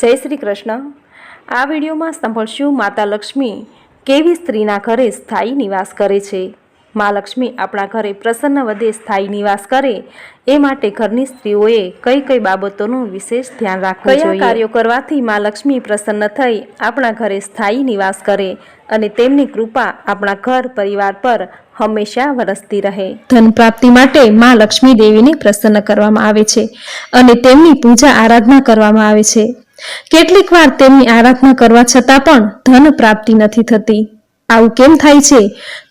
જય શ્રી કૃષ્ણ. આ વિડીયોમાં સાંભળશું માતા લક્ષ્મી કેવી સ્ત્રીના ઘરે સ્થાયી નિવાસ કરે છે. મા લક્ષ્મી આપણા ઘરે પ્રસન્ન વધે સ્થાયી નિવાસ કરે એ માટે ઘરની સ્ત્રીઓએ કઈ કઈ બાબતોનું વિશેષ ધ્યાન રાખવું જોઈએ. કયા કાર્યો કરવાથી મા લક્ષ્મી પ્રસન્ન થઈ આપણા ઘરે સ્થાયી નિવાસ કરે અને તેમની કૃપા આપણા ઘર પરિવાર પર હંમેશા વરસતી રહે. ધન પ્રાપ્તિ માટે મા લક્ષ્મી દેવીને પ્રસન્ન કરવામાં આવે છે અને તેમની પૂજા આરાધના કરવામાં આવે છે. કેટલીક વાર તેમની આરાધના કરવા છતાં પણ ધન પ્રાપ્તિ નથી થતી. આવું કેમ થાય છે?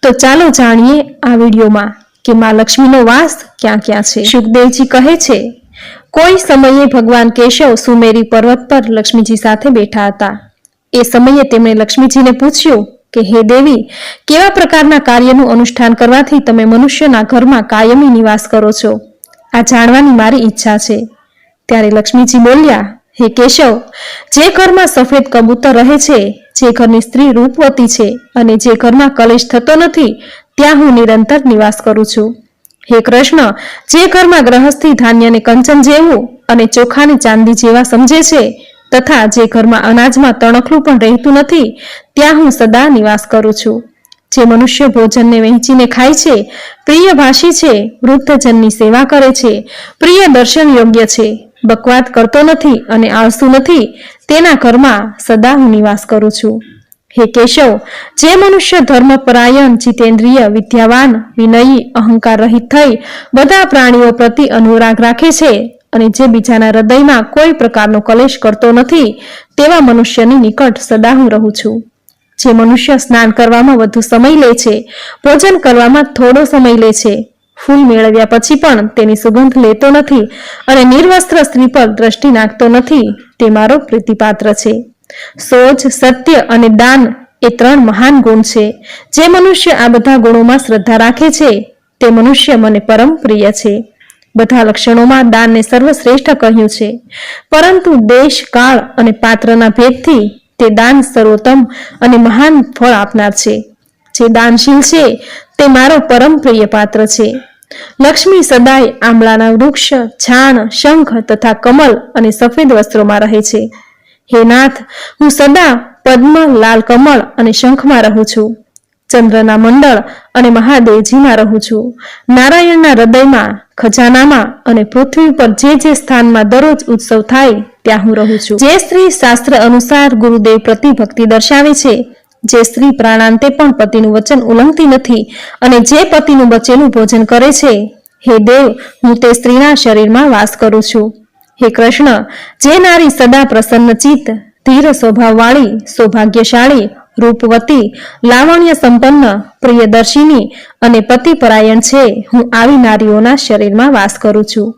તો ચાલો જાણીએ આ વિડીયોમાં કે મા લક્ષ્મીનો વાસ ક્યાં ક્યાં છે. સુખદેવજી કહે છે, કોઈ સમયે ભગવાન કેશવ સુમેરી પર્વત પર લક્ષ્મીજી સાથે બેઠા હતા. એ સમયે તેમણે લક્ષ્મીજીને પૂછ્યું કે, હે દેવી, કેવા પ્રકારના કાર્યનું અનુષ્ઠાન કરવાથી તમે મનુષ્યના ઘરમાં કાયમી નિવાસ કરો છો? આ જાણવાની મારી ઈચ્છા છે. ત્યારે લક્ષ્મીજી બોલ્યા હે કેશવ, જે ઘરમાં સફેદ કબૂતર રહે છે, જે ઘરની સ્ત્રી રૂપવતી છે અને જે ઘરમાં કલેશ થતો નથી, ત્યાં હું નિરંતર નિવાસ કરું છું. હે કૃષ્ણ, જે ઘરમાં ગ્રહસ્થી ધાન્યને કંચન જેવું અને ચોખાને ચાંદી જેવા સમજે છે, તથા જે ઘરમાં અનાજમાં તણખલું પણ રહેતું નથી, ત્યાં હું સદા નિવાસ કરું છું. જે મનુષ્ય ભોજનને વહેંચીને ખાય છે, પ્રિય ભાષી છે, વૃદ્ધજનની સેવા કરે છે, પ્રિય દર્શન યોગ્ય છે બકવાદ કરતો નથી અને આળસુ નથી, તેના ઘરમાં સદા હું નિવાસ કરું છું. હે કેશવ, જે મનુષ્ય ધર્મપરાયણ જીતેન્દ્રિય, વિદ્યાવાન, વિનયી, અહંકાર રહિત થઈ, બધા પ્રાણીઓ પ્રતિ અનુરાગ રાખે છે અને જે બીજાના હૃદયમાં કોઈ પ્રકારનો કલેશ કરતો નથી, તેવા મનુષ્યની નિકટ સદા હું રહું છું. જે મનુષ્ય સ્નાન કરવામાં વધુ સમય લે છે, ભોજન કરવામાં થોડો સમય લે છે. ફૂલ મેળવ્યા પછી પણ તેની સુગંધ લેતો નથી અને નિર્વસ્ત્ર સ્ત્રી પર દ્રષ્ટિ નાખતો નથી. તે મારો પ્રીતિપાત્ર છે. સોચ સત્ય અને દાન એ ત્રણ મહાન ગુણ છે. જે મનુષ્ય આ બધા ગુણોમાં શ્રદ્ધા રાખે છે, તે મનુષ્ય મને પરમ પ્રિય છે. બધા લક્ષણોમાં દાનને સર્વશ્રેષ્ઠ કહ્યું છે. પરંતુ દેશ, કાળ અને પાત્રના ભેદથી તે દાન સર્વોત્તમ અને મહાન ફળ આપનાર છે. જે દાનશીલ છે, તે મારો પરમ પ્રિય પાત્ર છે. લક્ષ્મી સદાય આંબળાના વૃક્ષ, છાણ, શંખ તથા કમલ અને સફેદ વસ્ત્રોમાં રહે છે. હે નાથ, હું સદા પદ્મ, લાલ કમળ અને શંખમાં રહું છું. ચંદ્રના મંડળ અને મહાદેવજીમાં રહું છું. નારાયણના હૃદયમાં, ખજાનામાં અને પૃથ્વી પર જે જે સ્થાનમાં દરરોજ ઉત્સવ થાય ત્યાં હું રહું છું. જે સ્ત્રી શાસ્ત્ર અનુસાર ગુરુદેવ પ્રતિ ભક્તિ દર્શાવે છે, જે સ્ત્રી પ્રાણાંતે પણ પતિનું વચન ઉલ્લંઘતી નથી અને જે પતિનું બચેલું ભોજન કરે છે, હે દેવ, હું તે સ્ત્રીના શરીરમાં વાસ કરું છું. હે કૃષ્ણ, જે નારી સદા પ્રસન્ન ચિત્ત, ધીર સ્વભાવવાળી, સૌભાગ્યશાળી, રૂપવતી, લાવણ્ય સંપન્ન, પ્રિયદર્શિની અને પતિપરાયણ છે, હું આવી નારીઓના શરીરમાં વાસ કરું છું.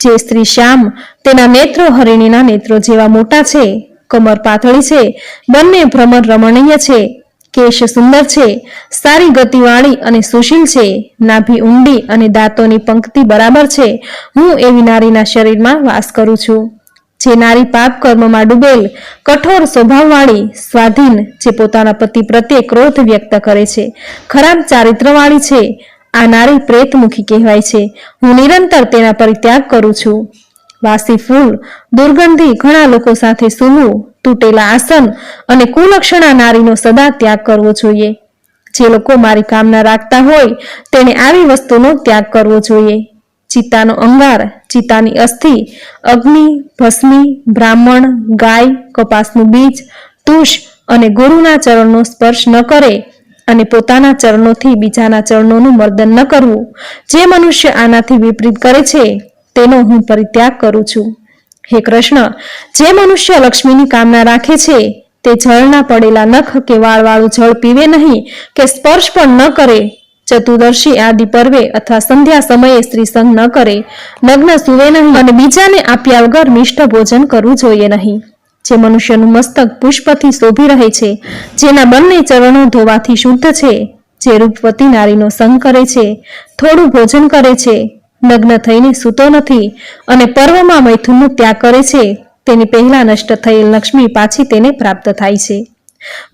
જે સ્ત્રી શ્યામ તેના નેત્રો હરિણીના નેત્રો જેવા મોટા છે, કમર પાતળી છે, બંને ભ્રમર રમણીય છે, કેશ સુંદર છે, સારી ગતિવાળી અને સુશીલ છે, નાભી ઊંડી અને દાંતોની પંક્તિ બરાબર છે, હું એવી નારીના શરીરમાં વાસ કરું છું. જે નારી પાપ કર્મમાં ડૂબેલ, કઠોર સ્વભાવવાળી, સ્વાધીન, જે પોતાના પતિ પ્રત્યે ક્રોધ વ્યક્ત કરે છે, ખરાબ ચારિત્રવાળી છે આ નારી પ્રેતમુખી કહેવાય છે. હું નિરંતર તેના પરિત્યાગ કરું છું. વાસી ફૂલ, દુર્ગંધી ઘણા લોકો સાથે સૂવું તૂટેલા આસન અને કુલક્ષણા નારીનો સદા ત્યાગ કરવો જોઈએ. જે લોકો મારી કામના રાખતા હોય તેને આવી વસ્તુનો ત્યાગ કરવો જોઈએ. ચિત્તાનો અંગાર, ચિત્તાની અસ્થિ, અગ્નિ, ભસ્મી, બ્રાહ્મણ, ગાય, કપાસનું બીજ, તુષ અને ગુરુના ચરણનો સ્પર્શ ન કરે અને પોતાના ચરણોથી બીજાના ચરણોનું મર્દન ન કરવું. જે મનુષ્ય આનાથી વિપરીત કરે છે, તેનો હું પરિત્યાગ કરું છું. હે કૃષ્ણ, જે મનુષ્ય લક્ષ્મીની કામના રાખે છે, તે જળના પડેલા નખ કે વાળવાળું જળ પીવે નહીં કે સ્પર્શ પણ ન કરે. ચતુર્દશી આદિ પર્વે અથવા સંધ્યા સમયે સ્ત્રી સંગ ન કરે. લગ્ન સુવે નહીં અને બીજાને આપ્યા વગર મિષ્ટ ભોજન કરવું જોઈએ નહીં. જે મનુષ્યનું મસ્તક પુષ્પથી શોભી રહે છે, જેના બંને ચરણો ધોવાથી શુદ્ધ છે, જે રૂપવતી નારીનો સંગ કરે છે, થોડું ભોજન કરે છે લગ્ન થઈને સૂતો નથી અને પર્વમાં મૈથુનનો ત્યાગ કરે છે, તેની પહેલા નષ્ટ થયેલ લક્ષ્મી પાછી તેને પ્રાપ્ત થાય છે.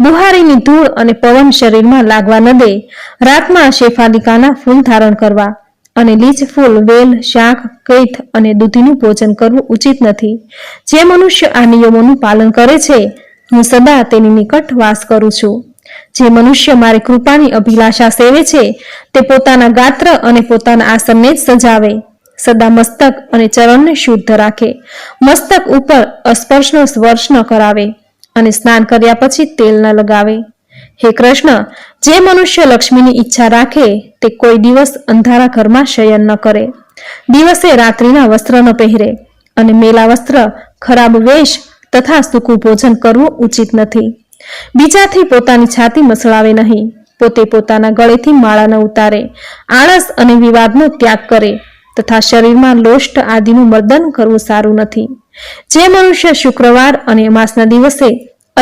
બુહારીની ધૂળ અને પવન શરીરમાં લાગવા ન દે, રાતમાં શેફાલિકાના ફૂલ ધારણ કરવા અને લીચ ફૂલ વેલ, શાક કૈથ અને દૂધીનું ભોજન કરવું ઉચિત નથી. જે મનુષ્ય આ નિયમોનું પાલન કરે છે, હું સદા તેની નિકટ વાસ કરું છું. જે મનુષ્ય મારી કૃપાની અભિલાષા સેવે છે, તે પોતાના ગાત્ર અને પોતાના આસનને સજાવે. સદા મસ્તક અને ચરણને શુદ્ધ રાખે. મસ્તક ઉપર અસ્પર્શનો સ્પર્શ ન કરાવે અને સ્નાન કર્યા પછી તેલ ન લગાવે. હે કૃષ્ણ, જે મનુષ્ય લક્ષ્મીની ઈચ્છા રાખે, તે કોઈ દિવસ અંધારા ઘરમાં શયન ન કરે. દિવસે રાત્રિના વસ્ત્ર ન પહેરે અને મેલા વસ્ત્ર, ખરાબ વેશ તથા સૂકું ભોજન કરવું ઉચિત નથી. બીજાથી પોતાની છાતી મસળાવે નહીં. પોતે પોતાના ગળેથી માળા ન ઉતારે. આળસ અને વિવાદનો ત્યાગ કરે તથા શરીરમાં લોષ્ટ આદિનું મર્દન કરવું સારું નથી. જે મનુષ્ય શુક્રવાર અને અમાસના દિવસે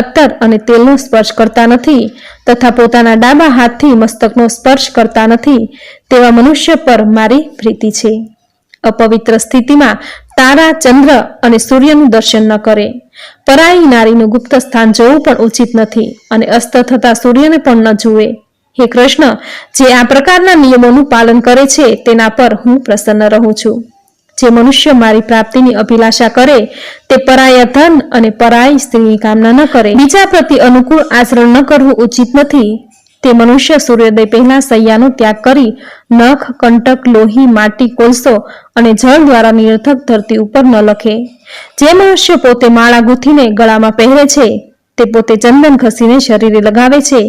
અત્તર અને તેલનો સ્પર્શ કરતા નથી તથા પોતાના ડાબા હાથથી મસ્તકનો સ્પર્શ કરતા નથી તેવા મનુષ્ય પર મારી પ્રીતિ છે. અપવિત્ર સ્થિતિમાં તારા ચંદ્ર અને સૂર્યનું દર્શન ન કરે. પરાઈ નારીનું ગુપ્ત સ્થાન જોવું પણ ઉચિત નથી અને અસ્ત થતા સૂર્યને પણ ન જુએ. હે કૃષ્ણ, જે આ પ્રકારના નિયમોનું પાલન કરે છે તેના પર હું પ્રસન્ન રહું છું. જે મનુષ્ય મારી પ્રાપ્તિની અભિલાષા કરે, તે પરાય ધન અને પરાય સ્ત્રીની કામના ન કરે. બીજા પ્રતિ અનુકૂળ આચરણ ન કરવું ઉચિત નથી. તે મનુષ્ય સૂર્યોદય પહેલા સૈયાનો ત્યાગ કરી, નખ, કંટક, લોહી, માટી, કોલસો અને જળ દ્વારા નિરર્થક ધરતી ઉપર ન લખે. જે મનુષ્ય પોતે માળા ગૂંથીને ગળામાં પહેરે છે, તે પોતે ચંદન ઘસીને શરીરે લગાવે છે.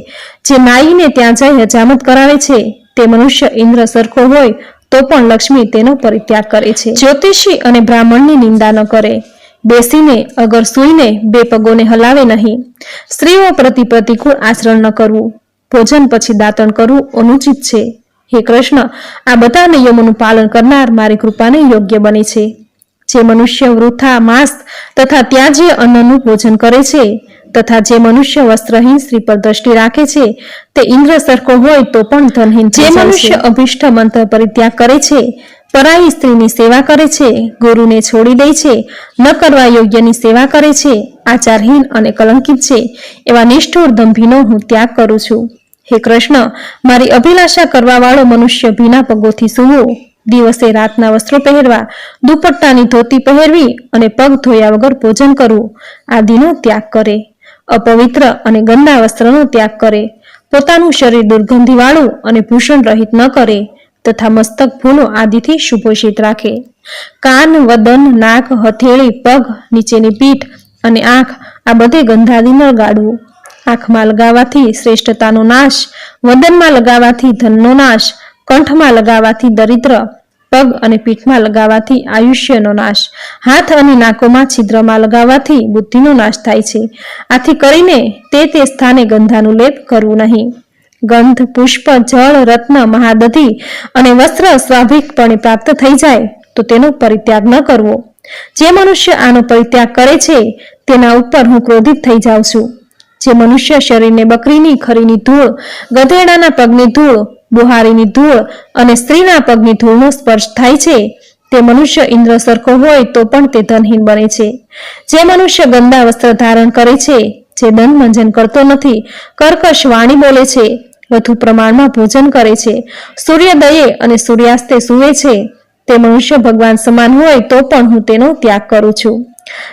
જે નાઈને ત્યાં જઈ હજામત કરાવે છે, તે મનુષ્ય ઇન્દ્ર સરખો હોય તો પણ લક્ષ્મી તેનો પરિત્યાગ કરે છે. જ્યોતિષી અને બ્રાહ્મણની નિંદા ન કરે. બેસીને અગર સૂઈને બે પગોને હલાવે નહીં. સ્ત્રીઓ પ્રતિ પ્રતિકૂળ આચરણ ન કરવું. ભોજન પછી દાંતણ કરવું અનુચિત છે. હે કૃષ્ણ, આ બધા નિયમોનું પાલન કરનાર મારી કૃપાને યોગ્ય બને છે. જે મનુષ્ય વૃથા માંસ તથા ત્યાં જે અન્નનું ભોજન કરે છે તથા જે મનુષ્ય વસ્ત્રહીન સ્ત્રી પર દ્રષ્ટિ રાખે છે તે ઇન્દ્ર સરખો હોય તો પણ ધનહીન જે મનુષ્ય અભિષ્ટ મંત્ર પરિત્યાગ કરે છે પરાઈ સ્ત્રીની સેવા કરે છે ગુરુને છોડી દે છે ન કરવા યોગ્યની સેવા કરે છે આચારહીન અને કલંકિત છે એવા નિષ્ઠુર દંભીનો હું ત્યાગ કરું છું. હે કૃષ્ણ મારી અભિલાષા કરવાવાળો મનુષ્ય ભીના પગોથી સૂવો. દિવસે રાતના વસ્ત્રો પહેરવા, દુપટ્ટાની ધોતી પહેરવી અને પગ ધોયા વગર ભોજન કરવું. આદિનો ત્યાગ કરે. અપવિત્ર અને ગંદા વસ્ત્રનો ત્યાગ કરે. પોતાનું શરીર દુર્ગંધીવાળું અને ભૂષણ રહિત ન કરે તથા મસ્તક ફૂલો આદિથી સુભોષિત રાખે. કાન, વદન, નાક, હથેળી, પગ, નીચેની પીઠ અને આંખ આ બધે ગંધાદી ન ગાળવું. આંખમાં લગાવવાથી શ્રેષ્ઠતાનો નાશ, વદનમાં લગાવવાથી ધનનો નાશ, કંઠમાં લગાવવાથી દરિદ્ર પગ અને પીઠમાં લગાવવાથી આયુષ્યનો નાશ. હાથ અને નાકોમાં છિદ્રમાં લગાવવાથી બુદ્ધિનો નાશ થાય છે. આથી કરીને તે તે સ્થાને ગંધાનું લેપ કરવું નહીં. ગંધ, પુષ્પ, જળ, રત્ન, મહાદધી અને વસ્ત્ર સ્વાભાવિકપણે પ્રાપ્ત થઈ જાય તો તેનો પરિત્યાગ ન કરવો. જે મનુષ્ય આનો પરિત્યાગ કરે છે, તેના ઉપર હું ક્રોધિત થઈ જાઉં છું. જે મનુષ્ય શરીરને બકરીની ખરીની ધૂળ, ગધેડાના પગની ધૂળ બુહારીની ધૂળ અને સ્ત્રીના પગની ધૂળનો સ્પર્શ થાય છે. તે મનુષ્ય ઇન્દ્ર સરખો હોય તો પણ તે ધનહીન બને છે. જે મનુષ્ય ગંદા વસ્ત્ર ધારણ કરે છે, જે દંડ મંજન કરતો નથી, કર્કશ વાણી બોલે છે વધુ પ્રમાણમાં ભોજન કરે છે સૂર્યોદયે અને સૂર્યાસ્તે સૂવે છે, તે મનુષ્ય ભગવાન સમાન હોય તો પણ હું તેનો ત્યાગ કરું છું.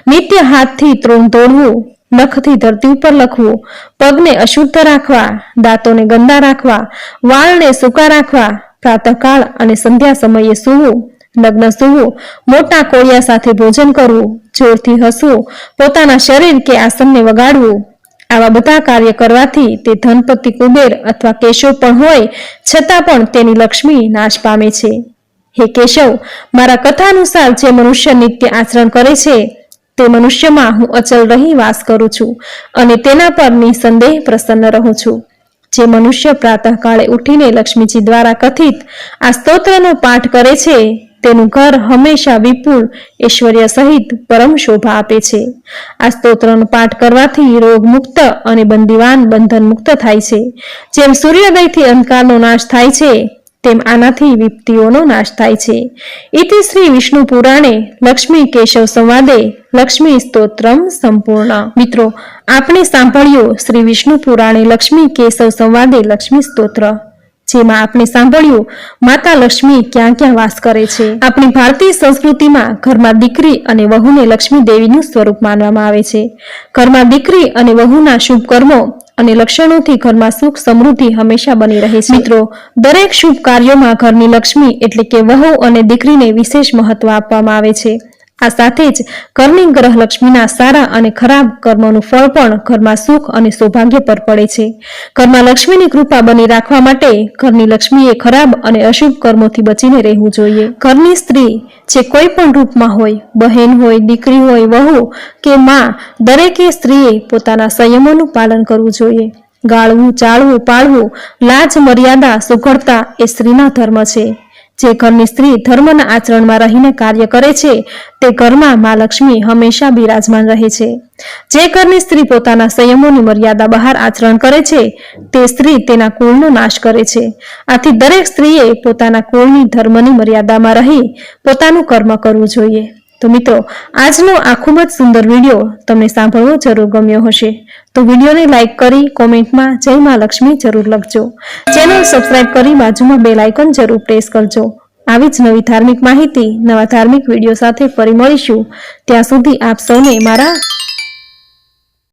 નિત્ય હાથથી તૃણ તોડવું નખથી ધરતી ઉપર લખવું. પગને અશુદ્ધ રાખવા, દાંતોને ગંદા રાખવા, વાળને સૂકા રાખવા, પ્રાતઃકાળ અને સંધ્યા સમયે સૂવું લગ્ન સૂવું, મોટા કોળિયા સાથે ભોજન કરવું, જોરથી હસવું, પોતાના શરીર કે આસનને વગાડવું. આવા બધા કાર્ય કરવાથી તે ધનપતિ કુબેર અથવા કેશવ પણ હોય, છતાં પણ તેની લક્ષ્મી નાશ પામે છે. હે કેશવ, મારા કથા અનુસાર જે મનુષ્ય નિત્ય આચરણ કરે છે તે મનુષ્યમાં હું અચલ રહી વાસ કરું છું અને તેના પર નિસંદેહ પ્રસન્ન રહું છું. જે મનુષ્ય પ્રાતઃકાળે ઉઠીને લક્ષ્મીજી દ્વારા કથિત આ સ્તોત્રનો પાઠ કરે છે, તેનું ઘર હંમેશા વિપુલ, ઐશ્વર્ય સહિત પરમ શોભા આપે છે. આ સ્તોત્રનો પાઠ કરવાથી રોગ મુક્ત અને બંદીવાન બંધન મુક્ત થાય છે. જેમ સૂર્યોદયથી અંધકારનો નાશ થાય છે તેમ આનાથી વિપત્તિઓનો નાશ થાય છે. ઇતિ શ્રી વિષ્ણુ પુરાણે લક્ષ્મી કેશવ સંવાદે લક્ષ્મી સ્તોત્રમ સંપૂર્ણ. મિત્રો આપણે સાંભળ્યું શ્રી વિષ્ણુ પુરાણે લક્ષ્મી કેશવ સંવાદે લક્ષ્મી સ્તોત્ર. જેમાં આપણે સાંભળ્યું, માતા લક્ષ્મી ક્યાં ક્યાં વાસ કરે છે. આપણી ભારતીય સંસ્કૃતિમાં ઘરમાં દીકરી અને વહુને લક્ષ્મી દેવીનું સ્વરૂપ માનવામાં આવે છે. ઘરમાં દીકરી અને વહુના શુભ કર્મો અને લક્ષણોથી ઘરમાં સુખ સમૃદ્ધિ હંમેશા બની રહે છે. મિત્રો, દરેક શુભ કાર્યોમાં ઘરની લક્ષ્મી એટલે કે વહુ અને દીકરીને વિશેષ મહત્વ આપવામાં આવે છે. આ સાથે જ ઘરની ગ્રહ લક્ષ્મીના સારા અને ખરાબ કર્મોનું ફળ પણ ઘરમાં સુખ અને સૌભાગ્ય પર પડે છે. ઘરમાં લક્ષ્મીની કૃપા બની રાખવા માટે ઘરની લક્ષ્મીએ ખરાબ અને અશુભ કર્મોથી બચીને રહેવું જોઈએ. ઘરની સ્ત્રી જે કોઈ પણ રૂપમાં હોય, બહેન હોય, દીકરી હોય, વહુ કે માં, દરેકે સ્ત્રીએ પોતાના સંયમોનું પાલન કરવું જોઈએ. ગાળવું, ચાળવું, પાળવું, લાજ, મર્યાદા સુઘડતા એ સ્ત્રીના ધર્મ છે. જે ઘરની સ્ત્રી ધર્મના આચરણમાં રહીને કાર્ય કરે છે, તે ઘરમાં મા લક્ષ્મી હંમેશા બિરાજમાન રહે છે. જે ઘરની સ્ત્રી પોતાના સંયમોની મર્યાદા બહાર આચરણ કરે છે, તે સ્ત્રી તેના કુળનો નાશ કરે છે. આથી દરેક સ્ત્રીએ પોતાના કુળની ધર્મની મર્યાદામાં રહી પોતાનું કર્મ કરવું જોઈએ. તો મિત્રો, આજનો આ ખૂબ જ સુંદર વીડિયો તમને સાંભળવો જરૂર ગમ્યો હશે. તો વિડીયોને લાઇક કરી કોમેન્ટમાં જય મા લક્ષ્મી જરૂર લખજો. ચેનલ સબસ્ક્રાઇબ કરી બાજુમાં બેલ આઇકન જરૂર પ્રેસ કરજો. આવી જ નવી ધાર્મિક માહિતી, નવા ધાર્મિક વીડિયો સાથે ફરી મળીશું. ત્યાં સુધી આપ સૌને મારા